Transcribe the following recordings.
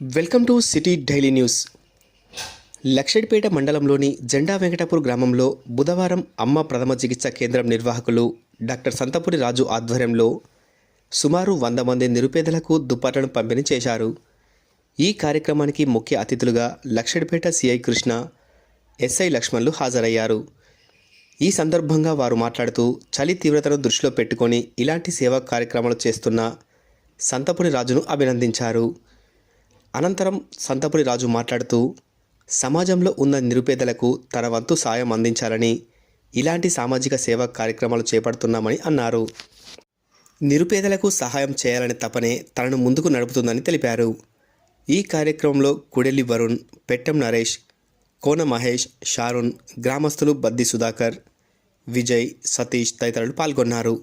Welcome to city daily news. Luxettipet మండలంలోని జెండా వెంకటాపూర్ గ్రామంలో బుధవారం అమ్మ ప్రథమ చికిత్స కేంద్రం నిర్వాహకులు డాక్టర్ సంతపురి రాజు ఆధ్వర్యంలో సుమారు వంద మంది నిరుపేదలకు దుప్పట్లను పంపిణీ చేశారు. ఈ కార్యక్రమానికి ముఖ్య అతిథులుగా లక్షడిపేట సిఐ కృష్ణ ఎస్ఐ లక్ష్మణ్లు హాజరయ్యారు. ఈ సందర్భంగా వారు మాట్లాడుతూ చలి తీవ్రతను దృష్టిలో పెట్టుకొని ఇలాంటి సేవా కార్యక్రమాలు చేస్తున్న సంతపురి రాజును అభినందించారు. అనంతరం సంతపురి రాజు మాట్లాడుతూ సమాజంలో ఉన్న నిరుపేదలకు తన వంతు సాయం అందించాలని ఇలాంటి సామాజిక సేవా కార్యక్రమాలు చేపడుతున్నామని అన్నారు. నిరుపేదలకు సహాయం చేయాలనే తపనే తనను ముందుకు నడుపుతుందని తెలిపారు. ఈ కార్యక్రమంలో కుడెల్లి వరుణ్ పెట్టెం నరేష్ కోన మహేష్ షారుణ్ గ్రామస్తులు బద్ది సుధాకర్ విజయ్ సతీష్ తదితరులు పాల్గొన్నారు.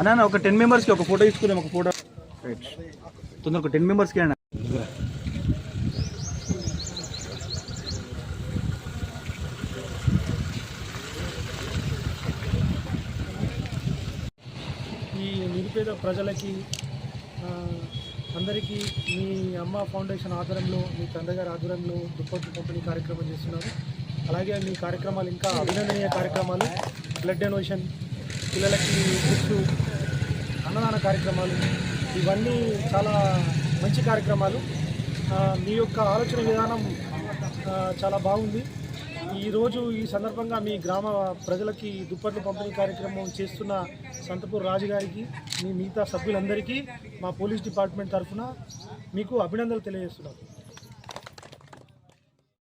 అన్న ఒక టెన్ మెంబర్స్కి ఒక ఫోటో తీసుకుందాం ఒక ఫోటో తొందర ఒక టెన్ మెంబర్స్కి అన్న. ఈ నిరుపేద ప్రజలకి అందరికీ మీ అమ్మ ఫౌండేషన్ ఆధ్వర్యంలో మీ తండ్రి గారి ఆధ్వర్యంలో దుప్పట్టు పంపిణీ కార్యక్రమం చేస్తున్నారు. అలాగే మీ కార్యక్రమాలు ఇంకా అభినందనీయ కార్యక్రమాలు. బ్లడ్ డొనేషన్ పిల్లలకి బుక్స్ అన్నదాన కార్యక్రమాలు ఇవన్నీ చాలా మంచి కార్యక్రమాలు. మీ యొక్క ఆలోచన విధానం చాలా బాగుంది. ఈరోజు ఈ సందర్భంగా మీ గ్రామ ప్రజలకి దుప్పట్లు పంపిణీ కార్యక్రమం చేస్తున్న సంతపూర్ రాజు గారికి మీ మిగతా సభ్యులందరికీ మా పోలీస్ డిపార్ట్మెంట్ తరఫున మీకు అభినందనలు తెలియజేస్తున్నారు